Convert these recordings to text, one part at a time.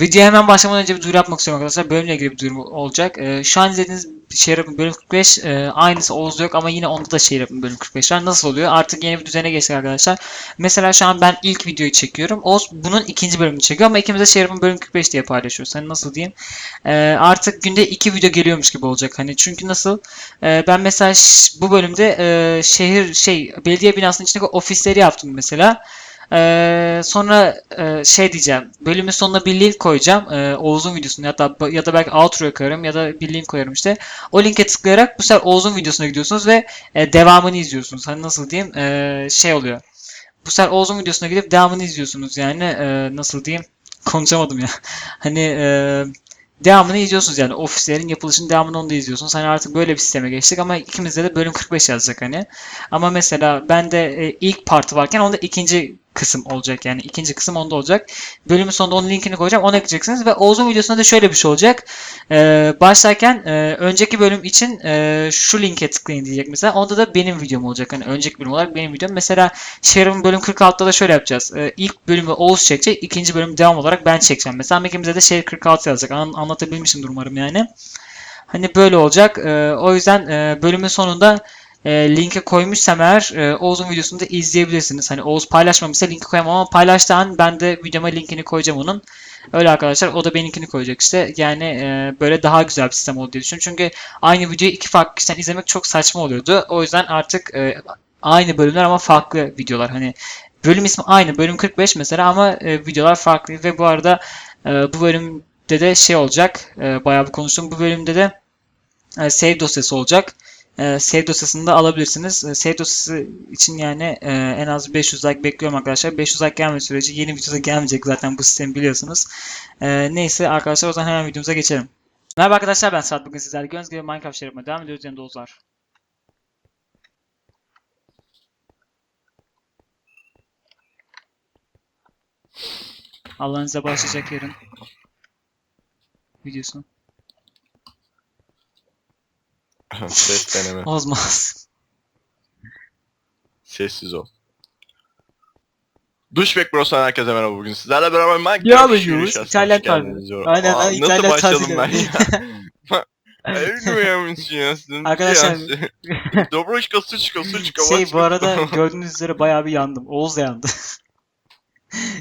Videoya hemen başlamadan önce bir duyuru yapmak istiyorum arkadaşlar. Bölümle ilgili bir duyuru olacak. Ee, şu an izlediğiniz Şehir Yapım bölüm 45 e, aynısı Oğuz'da yok ama yine onda da Şehir Yapım bölüm 45 var. Nasıl oluyor? Artık yeni bir düzene geçtik arkadaşlar. Mesela şu an ben ilk videoyu çekiyorum. Oğuz bunun ikinci bölümünü çekiyor ama ikimiz de Şehir Yapım bölüm 45 diye paylaşıyoruz. Hani nasıl diyeyim? Ee, artık günde iki video geliyormuş gibi olacak. Hani çünkü nasıl? Ee, ben mesela bu bölümde e, şehir şey belediye binasının içindeki ofisleri yaptım mesela. Ee, sonra e, şey diyeceğim. Bölümün sonuna bir link koyacağım. Ee, Oğuz'un videosunu ya da ya da belki outro'ya koyarım ya da bir link koyarım işte. O linke tıklayarak bu sefer Oğuz'un videosuna gidiyorsunuz ve e, devamını izliyorsunuz. Hani nasıl diyeyim? Ee, şey oluyor. Bu sefer Oğuz'un videosuna gidip devamını izliyorsunuz yani. e, nasıl diyeyim? Konuşamadım ya. Hani e, devamını izliyorsunuz yani. Ofislerin yapılışının devamını onu da izliyorsunuz. Hani artık böyle bir sisteme geçtik ama ikimizde de bölüm 45 yazacak hani. Ama mesela bende e, ilk partı varken onda ikinci kısım olacak yani ikinci kısım onda olacak. Bölümün sonunda onun linkini koyacağım ona ekleyeceksiniz ve Oğuz'un videosunda da şöyle bir şey olacak. Ee, başlarken e, önceki bölüm için e, şu linke tıklayın diyecek mesela. Onda da benim videom olacak. Hani önceki bölüm olarak benim videom. Mesela Sharon bölüm 46'da da şöyle yapacağız. Ee, ilk bölümü Oğuz çekecek. ikinci bölüm devam olarak ben çekeceğim. Mesela ikimize de Share 46 yazacak. An- anlatabilmişimdir umarım yani. Hani böyle olacak. Ee, o yüzden e, bölümün sonunda e, linke koymuşsam eğer e, Oğuz'un videosunu da izleyebilirsiniz. Hani Oğuz paylaşmamışsa linki koyamam ama paylaştığı ben de videoma linkini koyacağım onun. Öyle arkadaşlar o da benimkini koyacak işte. Yani e, böyle daha güzel bir sistem oldu diye düşünüyorum. Çünkü aynı videoyu iki farklı kişiden izlemek çok saçma oluyordu. O yüzden artık e, aynı bölümler ama farklı videolar. Hani bölüm ismi aynı. Bölüm 45 mesela ama e, videolar farklı. Ve bu arada e, bu bölümde de şey olacak. E, bayağı bir konuştum. Bu bölümde de e, save dosyası olacak. E, save dosyasını da alabilirsiniz. E, save dosyası için yani e, en az 500 like bekliyorum arkadaşlar. 500 like gelmediği sürece yeni videoda gelmeyecek zaten bu sistemi biliyorsunuz. E, neyse arkadaşlar o zaman hemen videomuza geçelim. Merhaba arkadaşlar ben Saat. Bugün sizlerle gördüğünüz gibi Minecraft şehrime devam ediyoruz. Yanımda Oğuz var. Allah'ın size başlayacak yarın videosu. Ses deneme. Olmaz. Sessiz ol. Duşbek Bros'tan herkese merhaba bugün sizlerle beraber Minecraft Ya be yürüyüş. İtalyan tarzı. Aynen, Aa, aynen, Nasıl İtalyan başladım ben ya? Arkadaşlar- Dobroşka suçka suçka. Şey bu arada gördüğünüz üzere bayağı bir yandım. Oğuz da yandı.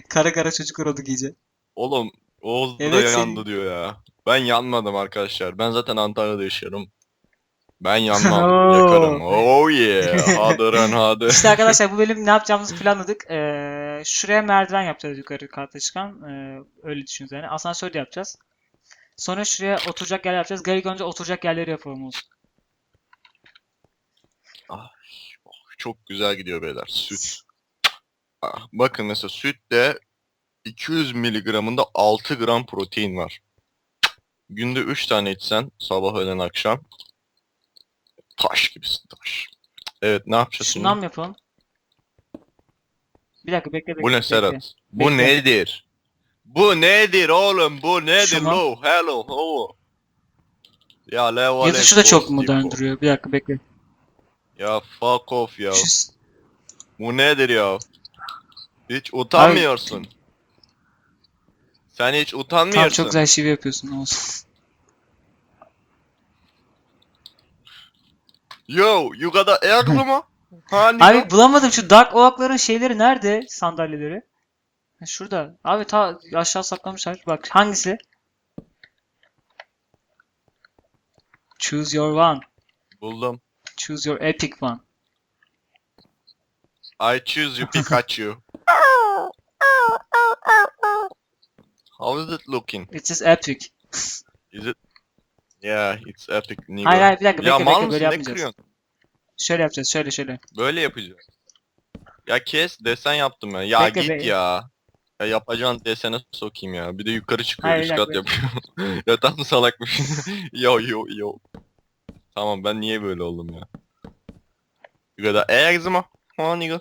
kara kara çocuk oldu gece. Oğlum Oğuz da Evet, yandı diyor ya. Ben yanmadım arkadaşlar. Ben zaten Antalya'da yaşıyorum. Ben yanmam. Yakarım. Oh yeah. Hadi lan hadi. İşte arkadaşlar bu bölüm ne yapacağımızı planladık. Ee, şuraya merdiven yapacağız yukarı kata çıkan. Ee, öyle düşünün yani. Asansör de yapacağız. Sonra şuraya oturacak yer yapacağız. İlk önce oturacak yerleri yapalım olsun. Çok güzel gidiyor beyler. Süt. Ah, Bakın mesela sütte 200 miligramında 6 gram protein var. Günde 3 tane içsen sabah öğlen akşam taş gibisin taş. Evet ne yapacağız Şundan şimdi? mı yapalım? Bir dakika bekle bekle. Bu ne bekle. Serhat? Bu Bekle. nedir? Bu nedir oğlum? Bu nedir Şunu. lo? Hello. Oh. Ya level Ya da şu da çok modern duruyor. Bir dakika bekle. Ya fuck off ya. Şu- Bu nedir ya? Hiç utanmıyorsun. Sen hiç Tamam utanmıyorsun. çok güzel şive yapıyorsun olsun. Yo, you got a? Hani? Abi bulamadım şu Dark Oak'ların şeyleri nerede? Sandalyeleri. Ha, Şurada. Abi ta aşağı saklamışlar. Bak hangisi? Choose your one. Buldum. Choose your epic one. I choose you Pikachu. How is it looking? It is epic. Is it? Yeah, it's epic. Nigga. Hayır hayır bir dakika ya bekle mal bekle mısın? böyle Ne yapmayacağız. kırıyorsun? Şöyle yapacağız şöyle şöyle. Böyle yapacağız. Ya kes desen yaptım ben. Ya Bekle, git bekle. ya. Ya yapacağın desene sokayım ya. Bir de yukarı çıkıyor. Hayır, üst bir kat yapıyor. ya tam salakmış. yo yo yo. Tamam ben niye böyle oldum ya? You got a eggs mı? Ha nigga.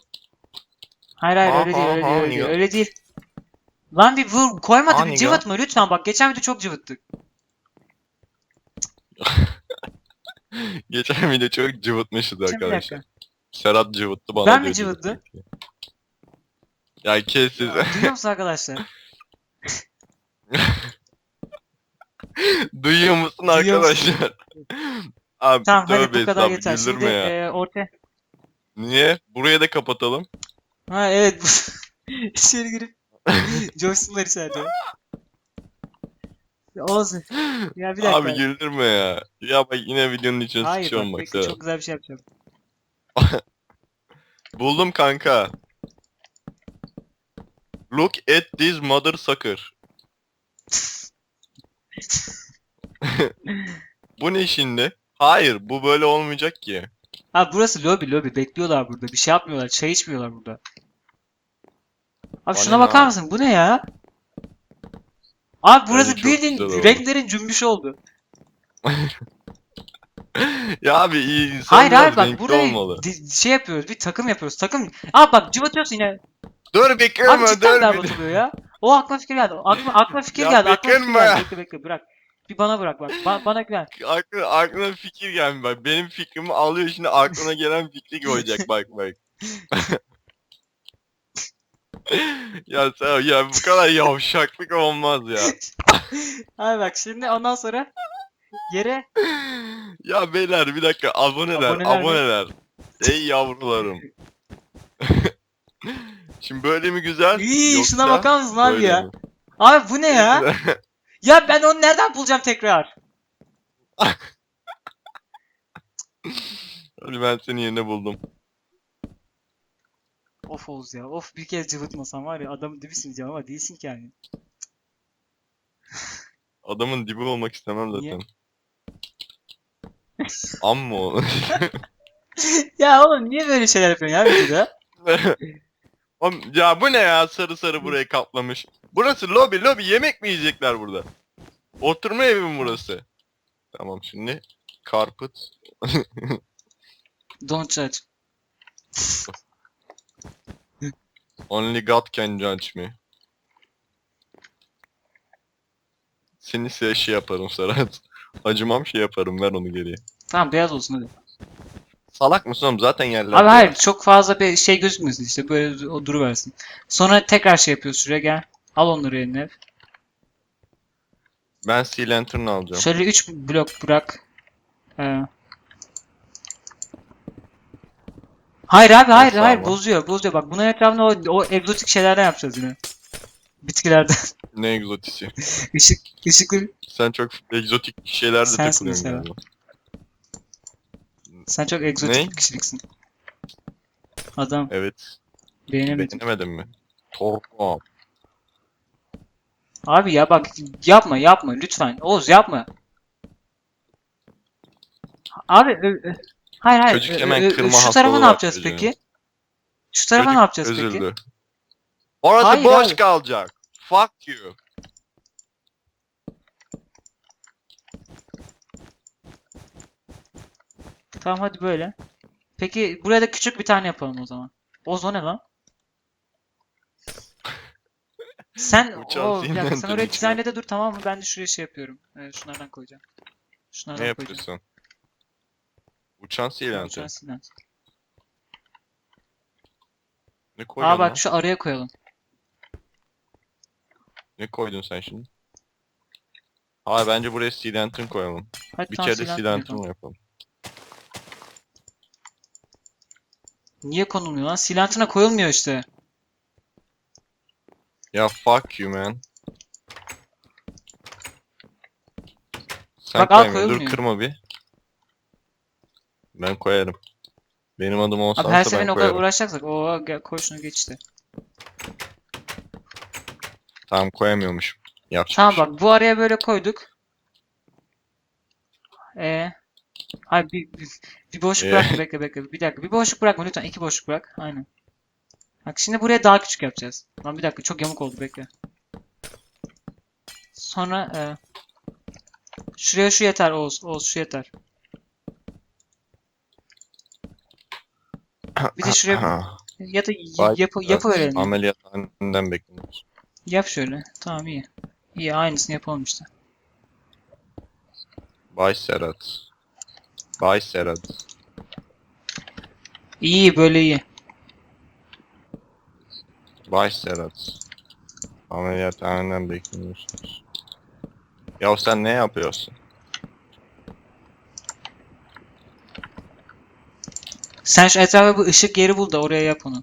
Hayır hayır öyle değil Aha, öyle değil öyle değil. Öyle değil. Lan bir vur koymadı Aha, bir cıvıtma lütfen bak geçen video çok cıvıttık. Geçen video çok cıvıtmışız Şimdi bir arkadaşlar. Serhat cıvıttı bana Ben mi diyor cıvıttım? cıvıttı. Ya kes siz. Duyuyor musun arkadaşlar? Duyuyor musun Duyuyor musun? arkadaşlar? Abi Tamam hadi tövbe bu kadar estağfurullah, yeter. Şimdi güldürme ya. e, ortaya. Niye? Buraya da kapatalım. Ha evet. İçeri girip coşsunlar içeride. Oğuz. Ya bir dakika. Abi güldürme ya. Ya bak yine videonun içine Hayır sıçıyorum bak bak. bekle çok güzel bir şey yapacağım. Buldum kanka. Look at this mother sucker. bu ne şimdi? Hayır bu böyle olmayacak ki. Ha burası lobi lobi bekliyorlar burada. Bir şey yapmıyorlar. Çay içmiyorlar burada. Abi Bana şuna ne bakar abi? mısın? Bu ne ya? Abi burası çok bildiğin güzel oldu. renklerin cümbüşü oldu. Ya abi iyi insan Hayır abi bak burayı olmalı. di- şey yapıyoruz. Bir takım yapıyoruz. Takım. Abi bak cıvatıyorsun yine. Dur Abi kırma cidden dur oluyor ya. O aklıma fikir geldi. Aklıma, aklıma fikir Ya geldi. Aklıma fikir geldi. Bekle bekle bırak. Bir bana bırak bak. Ba- bana güven. Aklına, aklına fikir gelmiş bak. Benim fikrimi alıyor şimdi aklına gelen fikri koyacak bak bak. Ya sen ya bu kadar yavşaklık olmaz ya. Abi bak şimdi ondan sonra yere Ya beyler bir dakika aboneler Aboneler aboneler. mi? Ey yavrularım. Şimdi böyle mi güzel? İyi şuna yoksa bakar mısın abi böyle ya? mi? Abi bu ne ya? Ya ben onu nereden bulacağım tekrar? Hadi ben senin yerine buldum. Of Oğuz ya. Of bir kez cıvıtmasam var ya adamın dibisin diyeceğim ama değilsin ki yani. Adamın dibi olmak istemem Niye? zaten. Amma o. ya oğlum niye böyle şeyler yapıyorsun ya videoda? Oğlum, ya bu ne ya sarı sarı burayı kaplamış. Burası lobi lobi yemek mi yiyecekler burada? Oturma evi mi burası? Tamam şimdi carpet. Don't judge. Only God can judge me. Seni size şey yaparım Serhat. Acımam şey yaparım ver onu geriye. Tamam beyaz olsun hadi. Salak mısın oğlum zaten yerler. Abi hayır çok fazla bir şey gözükmesin işte böyle o duruversin. Sonra tekrar şey yapıyoruz şuraya gel. Al onları eline. Ben Sea Lantern alacağım. Şöyle 3 blok bırak. Ee. Hayır abi hayır hayır bozuyor bozuyor bak bunun etrafında o, o egzotik şeylerden yapacağız yine. Bitkilerden. Ne egzotisi. Işık, ışıklı. Sen çok egzotik şeylerde Sensin takılıyorsun mesela. galiba. Sen çok egzotik Ne? bir kişiliksin. Adam Evet. beğenemedim. Beğenemedin mi? Torpam. Abi ya bak yapma yapma lütfen. Oğuz yapma. Abi ö- ö- hayır hayır. Çocuk ö- hemen ö- kırma Şu hastalığı tarafa ne var yapacağız çocuğun. peki? Şu tarafa Çocuk ne yapacağız peki? Üzüldü. Orası Hayır boş abi. kalacak. Fuck you. Tamam hadi böyle. Peki buraya da küçük bir tane yapalım o zaman. Oğuz o ne lan? Sen Uçan o bir dakika, sen oraya içime. dizaynede dur tamam mı? Ben de şuraya şey yapıyorum. Ee, şunlardan koyacağım. Şunlardan Ne koyacağım. yapıyorsun? Lantern. silah. Ne Aa koydun bak lan? şu araya koyalım. Ne koydun sen şimdi? Hayır bence buraya Sea Lantern koyalım. Hadi Bir tamam, kere de yapalım. Niye konulmuyor lan? Silantına koyulmuyor işte. Ya fuck you man. Sen Bak, al koyma. Dur koyulmuyor. kırma bir. Ben koyarım. Benim adım Abi olsa her ben seferinde o kadar koyarım. uğraşacaksak o gel koy şunu geç işte. Tamam koyamıyormuşum. Yapacak Tamam bir şey bak bu araya böyle koyduk. Ee, hayır bir, bir, bir boşluk Ee? bırakma bekle bekle bir dakika bir boşluk bırakma lütfen iki boşluk bırak aynen. Bak şimdi buraya daha küçük yapacağız. Lan bir dakika çok yamuk oldu bekle. Sonra e, şuraya şu yeter Oğuz Oğuz şu yeter. Bir de şuraya ya da yapı yapı verelim. Ameliyathaneden bekliyoruz. Yap şöyle. Tamam iyi. İyi aynısını yapalım işte. Bay Serhat. Bay Serhat. İyi böyle iyi. Bay Serhat. Ameliyathaneden bekliyorsunuz. Ya sen ne yapıyorsun? Sen şu etrafa bir ışık yeri bul da oraya yap onu.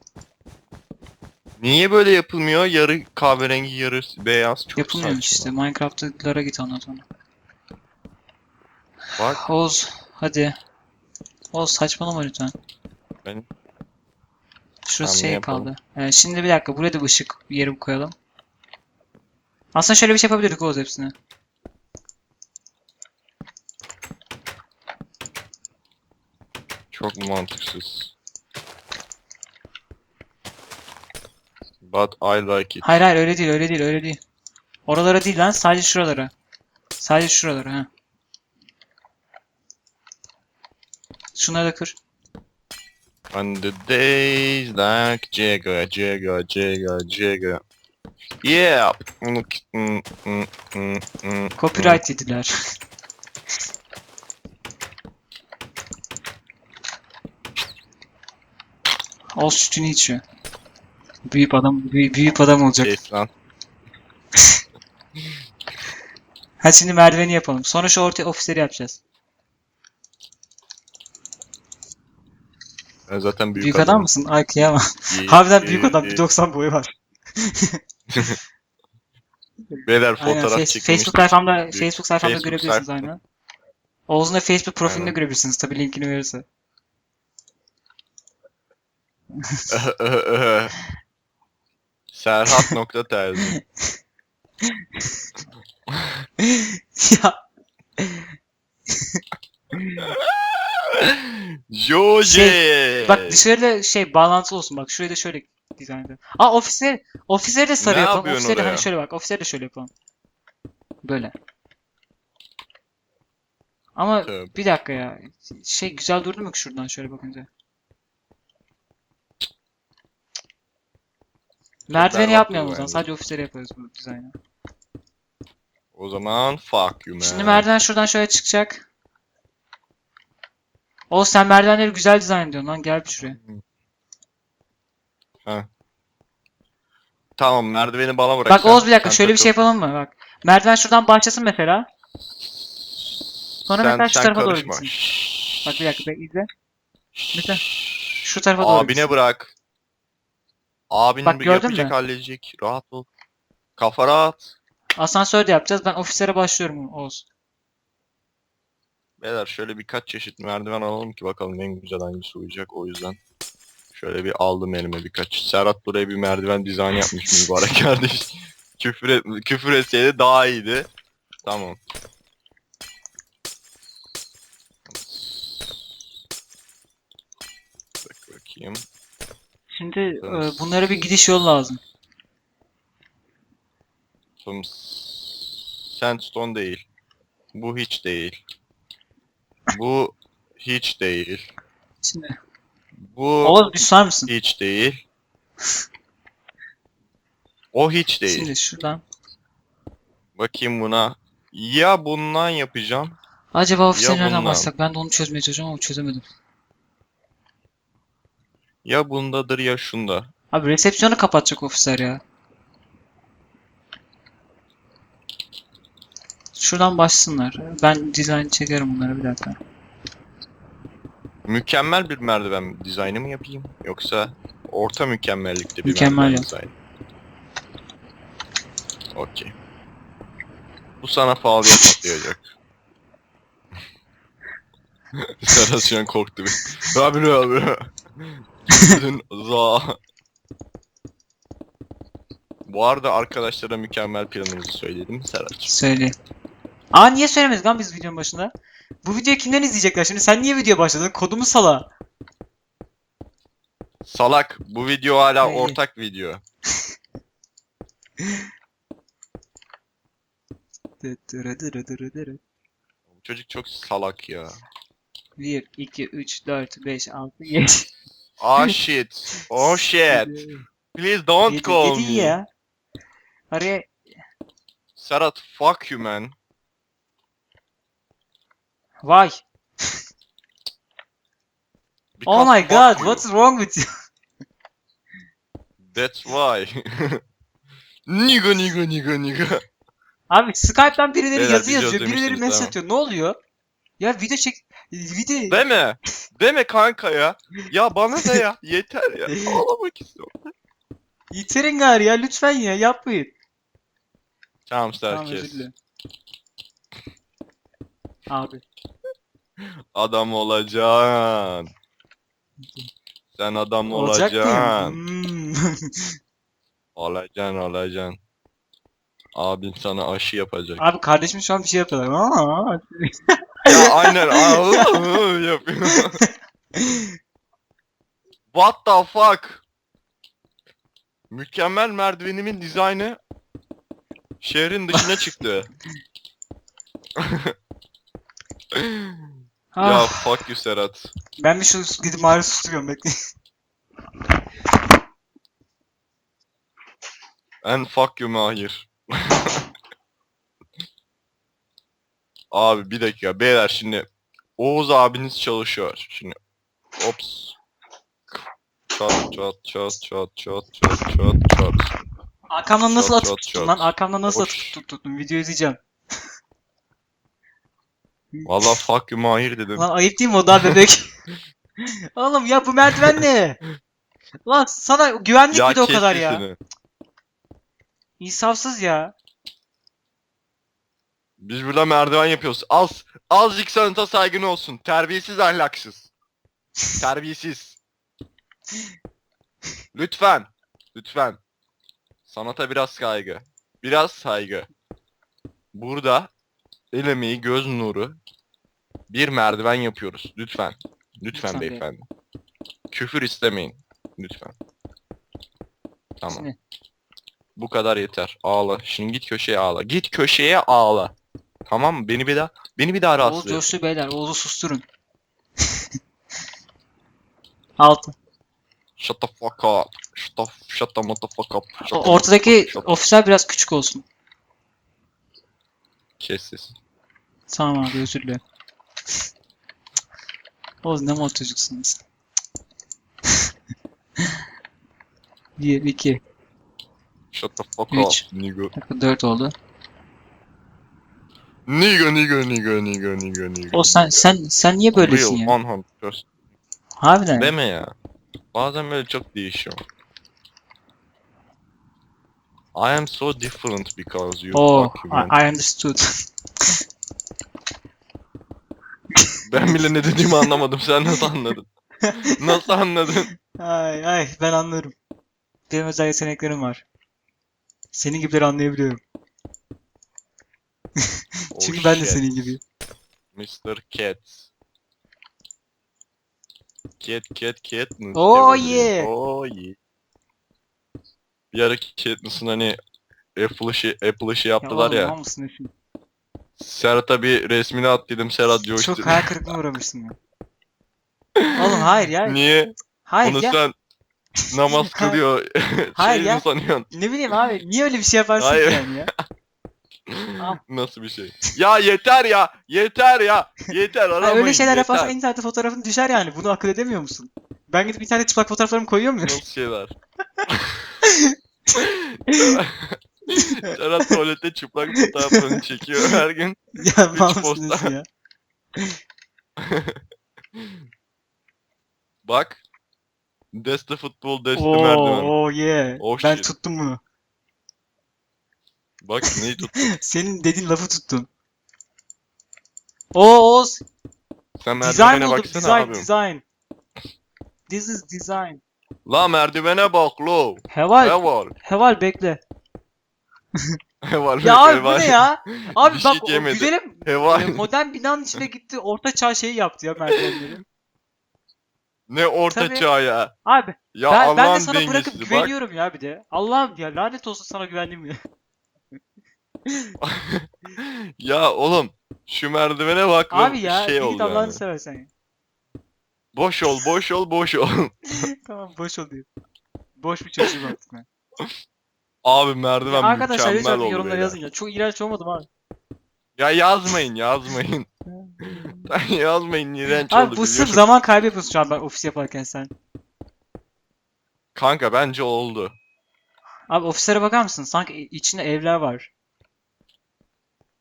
Niye böyle yapılmıyor? Yarı kahverengi yarı beyaz çok Yapılmıyormuş saçma. işte. Minecraft'lara git ondan sonra. Bak Oğuz hadi. Oğuz saçmalama lütfen. Ben- Şurası ne şey yapalım? kaldı. Ee, şimdi bir dakika buraya da ışık yeri koyalım. Aslında şöyle bir şey yapabilirdik Oğuz hepsini. Çok mantıksız. But I like it. Hayır hayır öyle değil öyle değil öyle değil. Oralara değil lan sadece şuralara. Sadece şuralara ha. Şunları da kır. On the days like Jagger, Jagger, Jagger, Jagger. Yeah. Mm, mm, mm, Copyright yediler. Oğuz sütünü içiyor. Büyük adam, büyük, büyük adam olacak. Kes lan. Hadi şimdi merdiveni yapalım. Sonra şu ortaya ofisleri yapacağız. Ben zaten büyük, Büyük, adam adamım. mısın? Ay kıyamam. Harbiden büyük adam. iyi. 1.90 boyu var. Beyler Aynen. fotoğraf çekilmiş. Facebook sayfamda Büyük- Facebook sayfamda Facebook görebilirsiniz sayfa- aynen. Oğuz'un da Facebook profilinde Aynen. görebilirsiniz. Tabii linkini verirse. Serhat nokta terzi. ya Joje. bak dışarıda şey bağlantılı olsun. Bak şurayı da şöyle dizayn edelim. Aa ofisleri ofisleri de sarı Ne yapalım. Ofisleri de oraya? hani şöyle bak. Ofisleri de şöyle yapalım. Böyle. Ama Tövbe. bir dakika ya. Şey güzel durdu mu ki şuradan şöyle bakınca? Merdiveni yapmayalım o zaman. Sadece ofisleri yaparız bu dizaynı. O zaman fuck you man. Şimdi merdiven şuradan şöyle çıkacak. O sen merdivenleri güzel dizayn ediyorsun lan gel bir şuraya. Tamam merdiveni bana bırak. Bak sen. Oğuz bir dakika Sen şöyle bir takıl. şey yapalım mı? Bak. Merdiven şuradan başlasın mesela. Sonra Sen- mesela şu sen tarafa doğru karışma. gitsin. Bak bir dakika bekle izle. Mesela Şu tarafa doğru Abine gitsin. bırak. Abinin Bak, bir gördün yapacak mü? halledecek. Rahat ol. Kafa rahat. Asansör de yapacağız. Ben ofislere başlıyorum Oğuz. Beyler şöyle birkaç çeşit merdiven alalım ki bakalım en güzel hangisi uyacak o yüzden. Şöyle bir aldım elime birkaç. Serhat buraya bir merdiven dizaynı yapmış mübarek kardeş. küfür, et, küfür etseydi daha iyiydi. Tamam. Bak bakayım. Şimdi e, bunlara bir gidiş yolu lazım. Sonra sandstone değil. Bu hiç değil. Bu hiç değil. Şimdi Bu Oğuz bir susar mısın? hiç değil. O hiç değil. Şimdi şuradan. Bakayım buna. Ya bundan yapacağım. Acaba ofisleri Ya nereden bundan. başlasak? Ben de onu çözmeye çalışıyorum ama çözemedim. Ya bundadır ya şunda. Abi resepsiyonu kapatacak ofisler ya. Şuradan başlasınlar. Ben dizayn çekerim bunlara bir dakika. Mükemmel bir merdiven dizaynı mı yapayım? Yoksa orta mükemmellikte bir Mükemmel merdiven yap. dizaynı. Okey. Bu sana pahalıya patlayacak. Serhat şu an korktu bir. Abi ne abi? Za. Bu arada arkadaşlara mükemmel planımızı söyledim Serhat. Söyle. Aa niye söylemedik lan biz videonun başında? Bu videoyu kimden izleyecekler şimdi? Sen niye video başladın? Kodumu sala. Salak bu video hala İyi. ortak video. Çocuk çok salak ya. 1, 2, 3, 4, 5, 6, 7. Ah shit. Oh shit. Please don't call 7 me. ya. Araya Serhat fuck you man. Why? Because Oh my fuck god, you. what's wrong with you? That's why. nigga nigga nigga nigga. Abi Skype'dan birileri Beyler, yazı video yazıyor, birileri demiştiniz, mesaj tamam. atıyor. Ne oluyor? Ya video çek... Video... Deme. Deme kanka ya. Ya bana da ya. Yeter ya. Ağlamak istiyorum. Yitirin gari ya lütfen ya yapmayın. Tamam Tamam herkes. dilerim. Abi. Adam olacaksın. Sen adam Olacak olacaksın. Hmm. Olacaksın olacaksın. Abin sana aşı yapacak. Abi kardeşim şu an bir şey yapıyorlar. Aa, ya aynen aa, yapıyor. What the fuck? Mükemmel merdivenimin dizaynı şehrin dışına çıktı. ya ah, fuck you Serhat. ben bir şu gidip mağara susturuyorum bekle. And fuck you Mahir. Abi bir dakika beyler şimdi Oğuz abiniz çalışıyor. Şimdi ops. Çat çat çat çat çat çat çat çat. Arkamdan nasıl Çat, atıp çat, tuttun çat. lan? Arkamdan nasıl Hoş. atıp tut- tuttum? Video izleyeceğim. Valla fuck you Mahir dedim. Lan ayıp değil mi o daha bebek? Oğlum ya bu merdiven ne? Lan sana güvenlik ya bir de o kadar ya. sesini. İnsafsız ya. Biz burada merdiven yapıyoruz. Az azıcık sanata saygın olsun. Terbiyesiz ahlaksız. Terbiyesiz. Lütfen. Lütfen. Sanata biraz saygı. Biraz saygı. Burada el emeği, göz nuru bir merdiven yapıyoruz. Lütfen. Lütfen Lütfen beyefendi. Küfür istemeyin. Lütfen. Tamam. Bu kadar yeter. Ağla. Şimdi git köşeye ağla. Git köşeye ağla. Tamam mı? Beni bir daha beni bir daha Oğuz rahatsız et. coştu beyler. Oğuz'u susturun. Altı. Shut the fuck up. Shut the, shut the motherfuck up. Shut O- Ortadaki motherfuck- the- ofisler biraz küçük olsun. Kes sesini. Tamam abi özür dilerim. Oğuz ne mal çocuksun sen. Bir, iki, Shut the fuck Üç. up. Nigga. dakika, dört oldu. Nigga nigga nigga nigga nigga nigga. O sen sen sen niye böylesin Real ya? 100%. Harbiden. Deme ya. Bazen böyle çok değişiyor. I am so different because you Oh, fuck human. I, I understood. Ben bile ne dediğimi anlamadım. Sen nasıl anladın? nasıl anladın? ay ay ben anlarım. Benim özel yeteneklerim var. Senin gibileri anlayabiliyorum. Oh, Çünkü ben de shit. senin gibiyim. Mr. Cat. Cat cat cat. Oh yeah. Oh yeah. Bir ara Katniss'ın hani Apple işi, Apple işi yaptılar oğlum, ya. Efim? Serhat'a bir resmini at dedim. Serhat coştu. Çok hayal kırıklığına uğramışsın ya. Oğlum hayır ya. Niye? Hayır Onu ya. sen namaz kılıyor. Hayır şey ya. sanıyorsun? Ne bileyim abi. Niye öyle bir şey yaparsın Hayır. ki yani ya? Al. Nasıl bir şey? Ya yeter ya. Yeter ya. Yeter aramayın. öyle şeyler yeter. yaparsan internette fotoğrafın düşer yani. Bunu akıl edemiyor musun? Ben gidip internete çıplak fotoğraflarımı koyuyor muyum? Nasıl şeyler? Serhat tuvalette çıplak fotoğraflarını çekiyor her gün. ya mal mısınız posta. ya? Bak. Football, that's the merdiven. Oo, oh yeah. Oh ben shit. tuttum bunu. Bak neyi tut. Senin dediğin lafı tuttum. Oo Oğuz. Sen Design merdivene buldum. baksana Design, abim. design. This is design. La merdivene bak lo. Heval. Heval. Heval bekle. Heval. Ya abi bu heval. ne ya? Abi Bir bak şey o diyemedi. güzelim Heval. e, modern binanın içine gitti orta çağ şeyi yaptı ya merdivenleri. ne orta Tabii. çağ ya. Abi Ya ben, ben de Allah'ın sana bırakıp dengesizi bak. güveniyorum ya bir de. Allah'ım ya lanet olsun sana güvendim ya. ya oğlum şu merdivene bak lan, Abi ya şey bir ol git Allah'ını yani. seversen ya. Boş ol, boş ol, boş ol. tamam boş ol diyor. Boş bir çocuğum artık ben. Abi merdiven Arkadaşlar mükemmel lütfen oldu yorumlara beyler. yazın ya. Çok iğrenç olmadı mı abi? Ya yazmayın, yazmayın. yazmayın, iğrenç Abi oldu bu sırf zaman kaybı yapıyorsun şu an ben ofis yaparken sen. Kanka bence oldu. Abi ofislere bakar mısın? Sanki içinde evler var.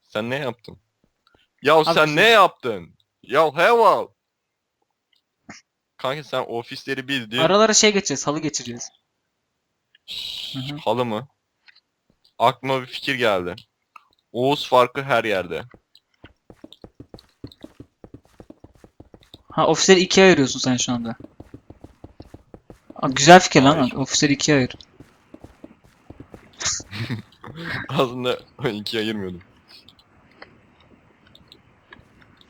Sen ne yaptın? Ya sen şimdi- ne yaptın? Ya heva. Kanka sen ofisleri bildin. Aralara şey geçeceğiz. Halı. Hı hı. Halı mı? Aklıma bir fikir geldi. Oğuz farkı her yerde. Ha ofisleri ikiye ayırıyorsun sen şu anda. Aa, güzel fikir lan. Hayır. Ofisleri ikiye ayır. Aslında ikiye ayırmıyordum.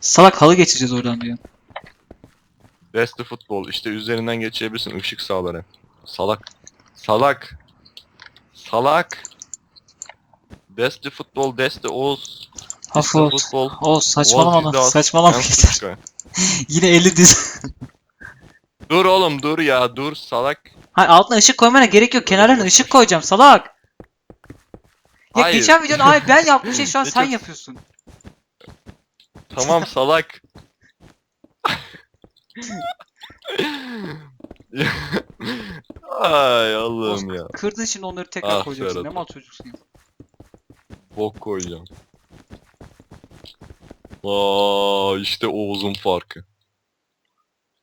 Salak halı geçeceğiz oradan diyor. Best futbol işte üzerinden geçebilirsin ışık sağları. Salak. Salak. Salak. Best futbol, Deste Oğuz. Hafot. futbol. O saçmalama lan. Oğuz Saçmalama yeter. Yine 50 diz. Dur oğlum dur ya dur salak. Hayır altına ışık koymana gerek yok. Kenarlarına ışık koyacağım salak. Ya Hayır. geçen videoda ay ben yaptım şey şu an sen yapıyorsun. Tamam salak. Ay Allah'ım ya. Kırdın şimdi onları tekrar Ah, koyacaksın. Ne mal çocuksun ya. Bok koyacağım. Aa işte Oğuz'un farkı.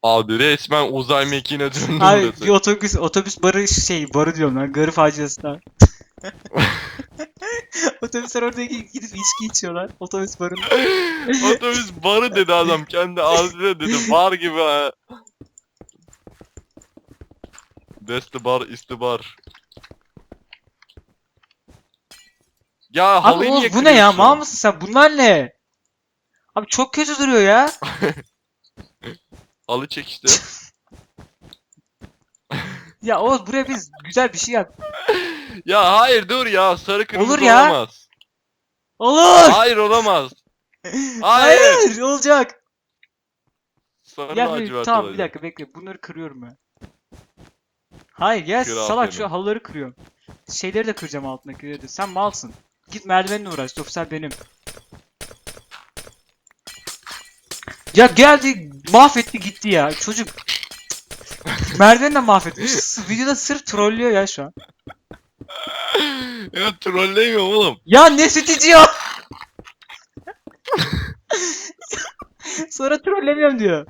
Abi resmen uzay mekiğine döndü Abi burası. bir otobüs otobüs barı şey barı diyorum lan garı faciası Otobüsler orada gidip içki içiyorlar. Otobüs barında. Otobüs barı dedi adam kendi ağzıyla dedi bar gibi ha. Deste bar isti bar. Ya Abi halıyı niye bu ne ya? kırıyorsun? Mal mısın sen? Bunlar ne? Abi çok kötü duruyor ya. Halı çek işte. Ya Oğuz buraya biz güzel bir şey yap. Ya hayır dur ya sarı kırmızı Olur ya. olamaz. Olur. Hayır olamaz. Hayır. Hayır olacak. Sarı Ya bir- lacivert tamam bir olacak. dakika bekle. Bunları kırıyorum ben. Hayır ya Kır salak aferin. şu halıları kırıyorum. Şeyleri de kıracağım altındakileri de. Sen malsın. Git merdivenle uğraş. Ofisler benim. Ya geldi mahvetti gitti ya. Çocuk merdivenle mahvetmiş. S- Videoda sırf trollüyor ya şu an. Ya trollemiyorum oğlum. Ya ne süt içiyor? Sonra trollemiyorum diyor.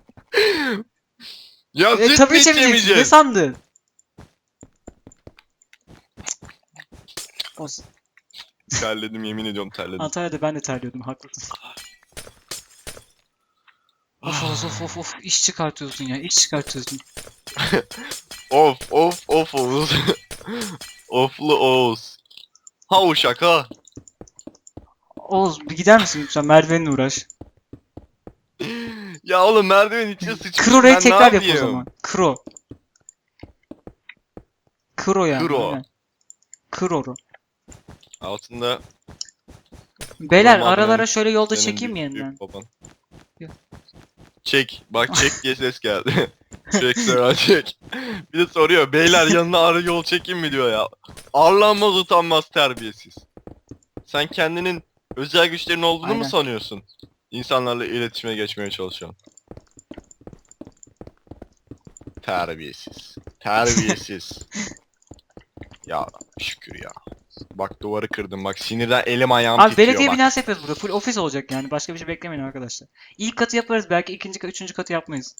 Ya E süt tabii mü içemeyeceksin. Ne içemeyeceğiz? sandın? Olsun. Terledim yemin ediyorum terledim. Antalya'da ben de terliyordum. Haklısın. Of of of of of iş çıkartıyorsun ya iş çıkartıyorsun. Of of of Oğuz. Oflu Oğuz. Ha uşak ha. Oğuz bir gider misin lütfen merdivenle uğraş. Ya oğlum merdiven içine sıçmış. Kır orayı ben tekrar yap o zaman. Kro. Kro yani. Kro. aynen. Kro. Altında Beyler aralara benim- şöyle yolda senin çekeyim mi büyük- yeniden? baban. Çek. Bak çek diye ses geldi. çek Serhat çek. Bir de soruyor. Beyler yanına arı yol çekeyim mi diyor ya. Arlanmaz utanmaz terbiyesiz. Sen kendinin özel güçlerin olduğunu Aynen. mu sanıyorsun? İnsanlarla iletişime geçmeye çalışıyorsun. Terbiyesiz. Terbiyesiz. ya şükür ya. Bak duvarı kırdım bak sinirden elim ayağım Abi titriyor belediye bak. binası yapıyoruz burada. Full ofis olacak yani. Başka bir şey beklemeyin arkadaşlar. İlk katı yaparız belki ikinci katı, üçüncü katı yapmayız.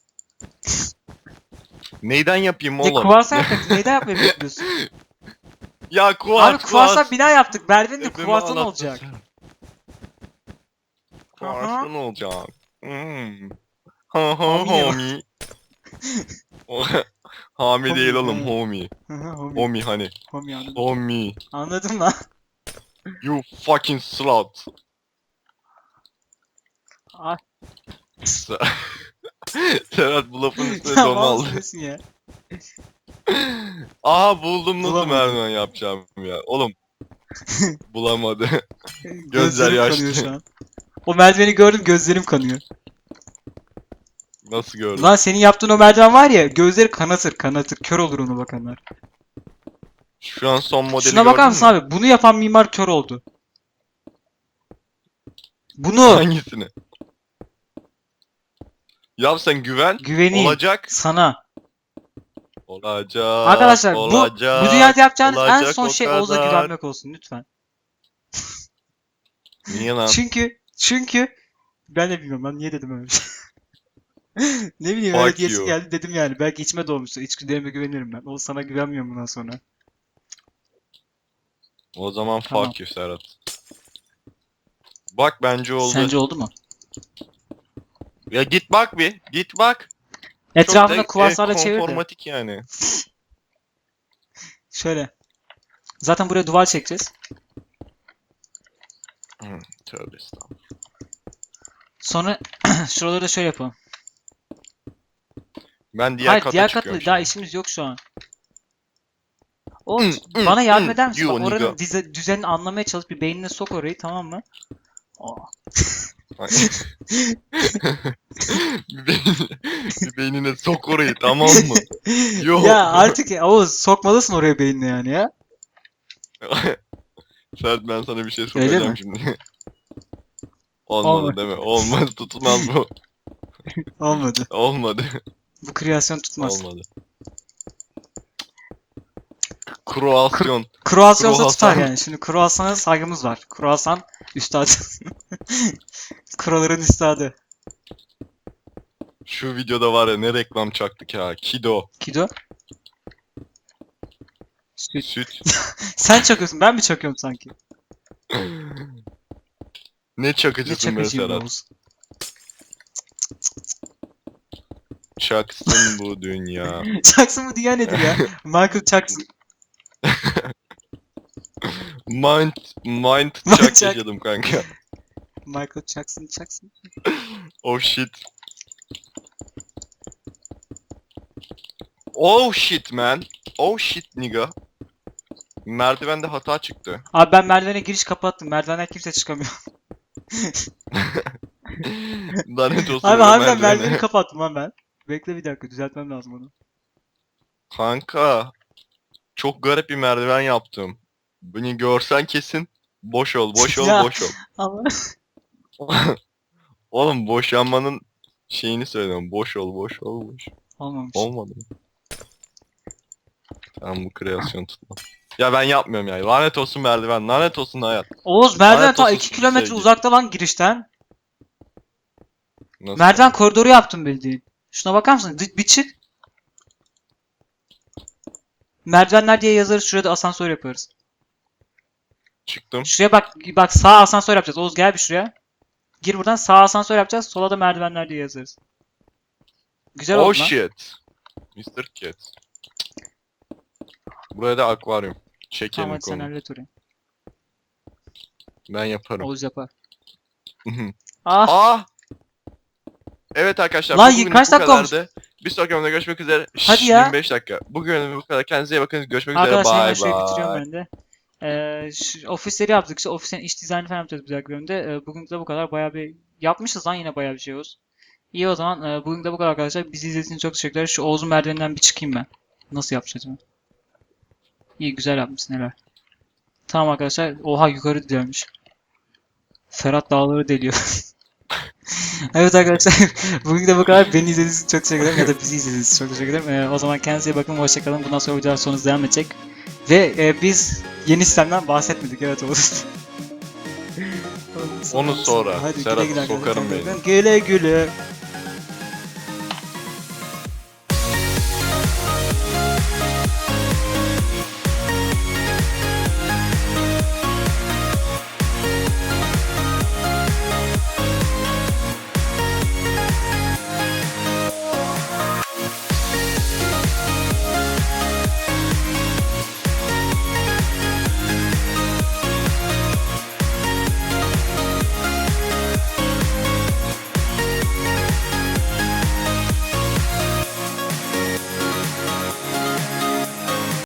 Neyden yapayım Ya oğlum? kuvarsa yaptık. Neyden yapmayı bekliyorsun? Ya kuvars Abi kuvarsa bina yaptık. Merdiven de Hepimi kuvarsa ne anlattın olacak? sen. Aha. Kuvarsa ne olacak? Hmm. Ha ha Homie Hami değil oğlum Homie, homie. Hani. Homie anladım. Homie. Anladım lan. You fucking slut. Se- Serhat bu lafın üstüne mal aldı. ya? Aha buldum nasıl Bulamadım. merdiven yapacağım ya. Oğlum. Bulamadı. Gözlerim yaşlı. kanıyor şu an. O merdiveni gördüm gözlerim kanıyor. Nasıl gördün? Lan senin yaptığın o merdiven var ya gözleri kanatır kanatır kör olur onu bakanlar. Şu an son modeli Şuna bakar gördün mısın mü? abi? Bunu yapan mimar kör oldu. Bunu Hangisini? Ya sen güven. güveneyim Olacak. sana. Olacak. Arkadaşlar bu olacak, bu dünyada yapacağınız en olacak son o şey Oğuz'a kadar. güvenmek olsun lütfen. Niye lan? Çünkü çünkü ben de bilmiyorum lan niye dedim öyle bir şey. ne bileyim Fuck you. geldi dedim yani. Belki içime doğmuştu. İçgüdülerime güvenirim ben. O sana güvenmiyorum bundan sonra. O zaman Tamam. fuck you Serhat. Bak bence oldu. Sence oldu mu? Ya git bak bir. Git bak. Etrafında Çok da, kuvarslarla e, çevir de. konformatik yani. Şöyle. Zaten buraya duvar çekeceğiz. Hı, Tövbe estağfurullah. Sonra şuraları da şöyle yapalım. Ben diğer Hayır kata diğer çıkıyorum katla daha şimdi. işimiz yok şu an. O Hı, hı, bana yardım eder misin? you Bak oranın nigga. dize, düzenini anlamaya çalış. Bir beynine sok orayı tamam mı? Aa, bir, beynine, bir beynine sok orayı tamam mı? Yok. Ya artık ya, Oğuz sokmalısın oraya beynine yani ya. Sert ben sana bir şey Öyle soracağım mi? şimdi. Olmadı Olmadı. değil mi? Olmaz tutmaz bu. Olmadı. Olmadı. Bu kreasyon tutmaz. Olmadı. Kruasyon. Kruasyon olsa tutar yani. Şimdi kruasana saygımız var. Kruasan üstadı. Kuraların üstadı. Şu videoda var ya ne reklam çaktık ya. Kido. Kido. Süt. Süt. Sen çakıyorsun. Ben mi çakıyorum sanki? ne Ne çakıcısın çakıcıyım Serhat. Oğuz. Çaksın bu dünya. Jackson mı diye nedir ya? Michael Jackson. Mind, mind Mind çak çak. yaşadım kanka. Michael Jackson, Jackson. Oh shit. Oh shit man. Oh shit nigga. Merdivende hata çıktı. Abi ben merdivene giriş kapattım. Merdivenden kimse çıkamıyor. Lanet olsun. Abi harbiden merdiveni kapattım lan ben. Bekle bir dakika düzeltmem lazım onu. Kanka. Çok garip bir merdiven yaptım. Beni görsen kesin boş ol, boş ol, Ya. boş ol. Ama Oğlum boşanmanın şeyini söyledim. Boş ol, boş ol, boş. olmamış. Olmadı? Tamam bu kreasyon tutma. Ya ben yapmıyorum ya. Lanet olsun merdiven, lanet olsun hayat. Oğuz merdiven Lanet ta olsun 2 kilometre sevgili. uzakta lan girişten. Nasıl? Merdiven koridoru yaptım bildiğin. Şuna bakar mısın? Bir, çık. Merdivenler diye yazarız. Şuraya da asansör yaparız. Çıktım. Şuraya bak. Bak sağ asansör yapacağız. Oğuz gel bir şuraya. Gir buradan sağ asansör yapacağız. Sola da merdivenler diye yazarız. Güzel Oh oldu lan. shit. Mr. Cat. Buraya da akvaryum. Çekelim Tamam hadi sen konu. hallet orayı. Ben yaparım. Oğuz yapar. Ah. ah! Evet arkadaşlar Lan bu bugünlük kaç dakika olmuş? Bir sonraki bölümde görüşmek üzere. Hadi Şşş, ya. 25 dakika. Bugün bu kadar. Kendinize iyi bakın. Görüşmek üzere. Arkadaşlar hemen Bye şöyle bitiriyorum bye. ben de. Ee, şu ofisleri yaptık. İşte ofisin iç dizaynı falan yapacağız bir dahaki bölümde. Ee, bugün de bu kadar. Bayağı bir yapmışız lan yine bayağı bir şey Oğuz. İyi o zaman. e, bugün de bu kadar arkadaşlar. Bizi izlediğiniz için çok teşekkürler. Şu Oğuz'un merdiveninden bir çıkayım ben. Nasıl yapacağız ben? İyi güzel yapmışsın helal. Tamam arkadaşlar. Oha yukarı delmiş. Ferhat dağları deliyor. evet arkadaşlar. Bugün de bu kadar. Beni izlediğiniz için çok teşekkür ederim. Ya da bizi izlediğiniz için çok teşekkür ederim. Ee, o zaman kendinize bakın. Hoşçakalın. Bundan sonra videolar sonunuz devam edecek. Ve e, biz yeni sistemden bahsetmedik. Evet Oğuz. Onu sonra. Hadi Serhat, güle güle sokarım beni. Güle güle.